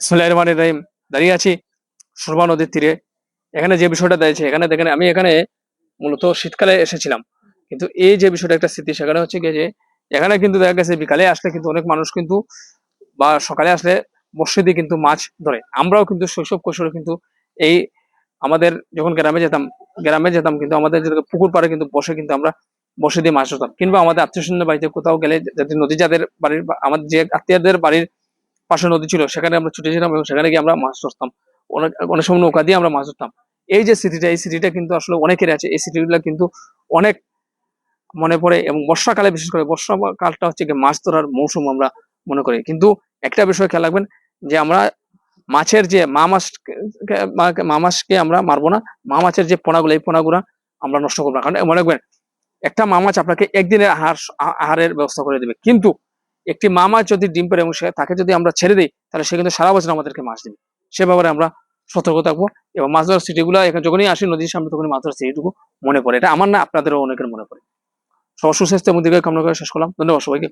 বিসমিল্লাহির রহমানির রহিম দাঁড়িয়ে আছি সুরমা নদীর তীরে। এখানে যে বিষয়টা দিয়েছে এখানে দেখেন, আমি এখানে মূলত শীতকালে এসেছিলাম। কিন্তু এই যে বিষয়টা একটা স্মৃতি, সেখানে হচ্ছে গিয়ে যে এখানে কিন্তু দেখা গেছে, বিকালে আসলে কিন্তু অনেক মানুষ কিন্তু বা সকালে আসলে দিয়ে কিন্তু মাছ ধরে। আমরাও কিন্তু শৈশব কৈশোরে কিন্তু এই আমাদের যখন গ্রামে যেতাম গ্রামে যেতাম কিন্তু আমাদের যে পুকুর পাড়ে কিন্তু বসে কিন্তু আমরা বসে দিয়ে মাছ ধরতাম। কিংবা আমাদের আত্মীয় বাড়িতে কোথাও গেলে যাদের নদী যাদের বাড়ির আমাদের যে আত্মীয়দের বাড়ির পাশে নদী ছিল, সেখানে আমরা ছুটে যেতাম এবং সেখানে গিয়ে আমরা মাছ ধরতাম। অনেক অনেক সময় নৌকা দিয়ে আমরা মাছ ধরতাম। এই যে স্মৃতিটা এই স্মৃতিটা কিন্তু আসলে অনেকের আছে। এই স্মৃতিগুলো কিন্তু অনেক মনে পড়ে এবং বর্ষাকালে, বিশেষ করে বর্ষাকালটা হচ্ছে গিয়ে মাছ ধরার মৌসুম আমরা মনে করি। কিন্তু একটা বিষয় খেয়াল রাখবেন যে আমরা মাছের যে মা মাছ মা মাছকে আমরা মারবো না। মা মাছের যে পোনাগুলো, এই পোনাগুলো আমরা নষ্ট করব না। কারণ মনে রাখবেন, একটা মা মাছ আপনাকে একদিনের আহার, আহারের ব্যবস্থা করে দেবে। কিন্তু একটি মামা যদি ডিম পারে এবং সে তাকে যদি আমরা ছেড়ে দিই, তাহলে সে কিন্তু সারা বছর আমাদেরকে মাছ দেবে। সে ব্যাপারে আমরা সতর্ক থাকব এবং মাছ ধরার স্মৃতিগুলো এখানে যখনই আসি, নদীর সামনে তখনই মাছ ধরার স্মৃতিটুকু মনে পড়ে। এটা আমার না, আপনাদেরও অনেকের মনে পড়ে। সব সুস্বাস্থ্য এবং কামনা করে শেষ করলাম। ধন্যবাদ সবাইকে।